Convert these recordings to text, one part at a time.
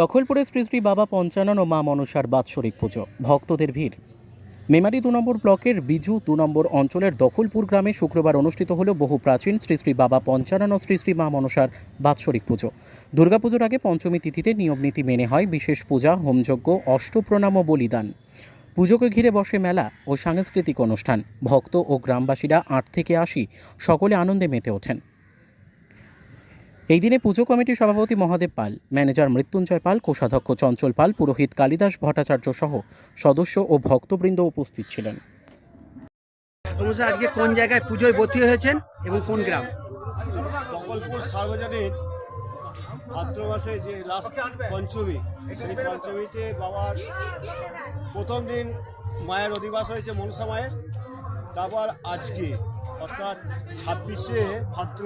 দখলপুরে শ্রী শ্রী বাবা পঞ্চানন ও মা মনসার বাৎসরিক পুজো। ভক্তদের ভিড়। মেমারি দু নম্বর ব্লকের বিজু দু নম্বর অঞ্চলের দখলপুর গ্রামে শুক্রবার অনুষ্ঠিত হল বহু প্রাচীন শ্রী শ্রী বাবা পঞ্চানন ও শ্রী শ্রী মা মনসার বাৎসরিক পুজো। দুর্গাপুজোর আগে পঞ্চমী তিথিতে নিয়মনীতি মেনে হয় বিশেষ পূজা, হোমযজ্ঞ অষ্টপ্রণাম ও বলিদান। পুজোকে ঘিরে বসে মেলা ও সাংস্কৃতিক অনুষ্ঠান। ভক্ত ও গ্রামবাসীরা আট থেকে আশি সকলে আনন্দে মেতে ওঠেন। এই দিনে পুজো কমিটির সভাপতি মহাদেব পাল ম্যানেজার মৃত্যুঞ্জয় পাল কোষাধ্যক্ষ চঞ্চল পাল পুরোহিত কালিদাস ভট্টাচার্য সহ সদস্য ও ভক্তবৃন্দ উপস্থিত ছিলেন। তোমরা আজকে কোন জায়গায় পুজোয় ভর্তি হয়েছেন এবং কোন গ্রাম? প্রকল্পুর সার্বজনীন ভাদ্র মাসে যে লাস্ট পঞ্চমী সেই পঞ্চমীতে বাবার প্রথম দিন মায়ের অধিবাস হয়েছে মনসা মায়ের। তারপর আজকে অর্থাৎ ছাব্বিশে ভাদ্র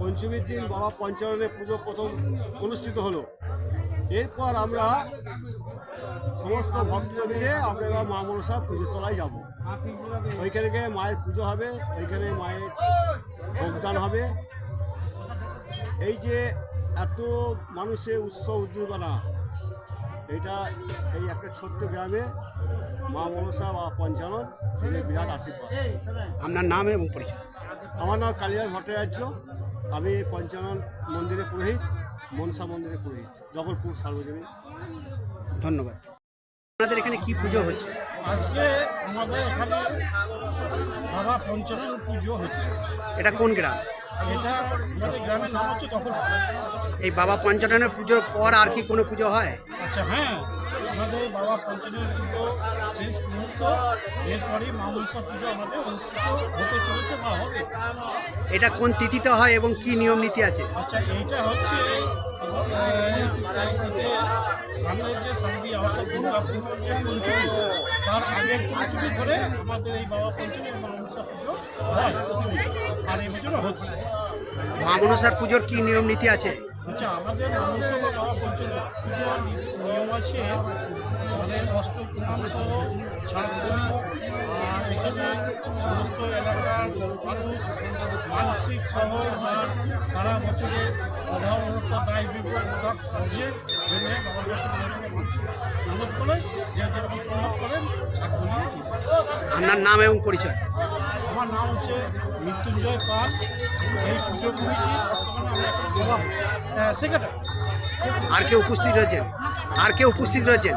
পঞ্চমীর দিন বাবা পঞ্চাননের পুজো প্রথম অনুষ্ঠিত হলো। এরপর আমরা সমস্ত ভক্ত মিলে আমরা মা মনসা পুজো তলায় যাব। ওইখানে গিয়ে মায়ের পুজো হবে ওইখানে মায়ের ভোগদান হবে। এই যে এত মানুষের উৎসব উদ্দীপনা এটা এই একটা ছোট্ট গ্রামে মা মনসা বা পঞ্চানন বিরাট আশীর্বাদ। আপনার নাম এবং পরিচয়? আমার নাম কালিদাস ভট্টাচার্য। আমি পঞ্চানন মন্দিরে পুরোহিত মনসা মন্দিরে পুরোহিত দখলপুর সার্বজনীন। ধন্যবাদ। আপনাদের এখানে কি পুজো হচ্ছে? আজকে আমাদের এখানে বাবা পঞ্চানন পুজো হচ্ছে। এটা কোন গ্রাম? এটা আমাদের গ্রামের নাম হচ্ছে এই বাবা পঞ্চাননের পুজোর পর আর কি কোনো পুজো হয়? আচ্ছা হ্যাঁ আমাদের বাবা পঞ্চানন পুজো শেষ মুহূর্ত এরপরেই মা মনসা পুজো আমাদের অনুষ্ঠিত হতে চলেছে বা হবে। এটা কোন তিথিতে হয় এবং কি নিয়ম নীতি আছে? আচ্ছা এইটা হচ্ছে সামনের যে সামনে অর্থাৎ দুর্গা পুজোর যে পঞ্চমী তার আগের পঞ্চমী ধরে আমাদের এই বাবা পঞ্চমী মা পুজো হয় আর এই বছরও হচ্ছে। মা পুজোর কি নিয়ম নীতি আছে? আচ্ছা আমাদের মানুষ বাবা পঞ্চম পুজোর নিয়ম আছে অষ্টপ্রণাম সহ আর এখানে সমস্ত এলাকার মানুষ মানসিক সহ সারা বছরে অভাবরত দায় বিপদ কার্যে জন্য বাবার কাছে অনুরোধ করে যে যেরকম সম্ভব করেন আপনার নাম এবং পরিচয়? আমার নাম হচ্ছে মৃত্যুঞ্জয় পাল। এই পুজো কমিটি সভাপতি সেক্রেটারি। আর কে উপস্থিত রয়েছেন? আর কে উপস্থিত রয়েছেন?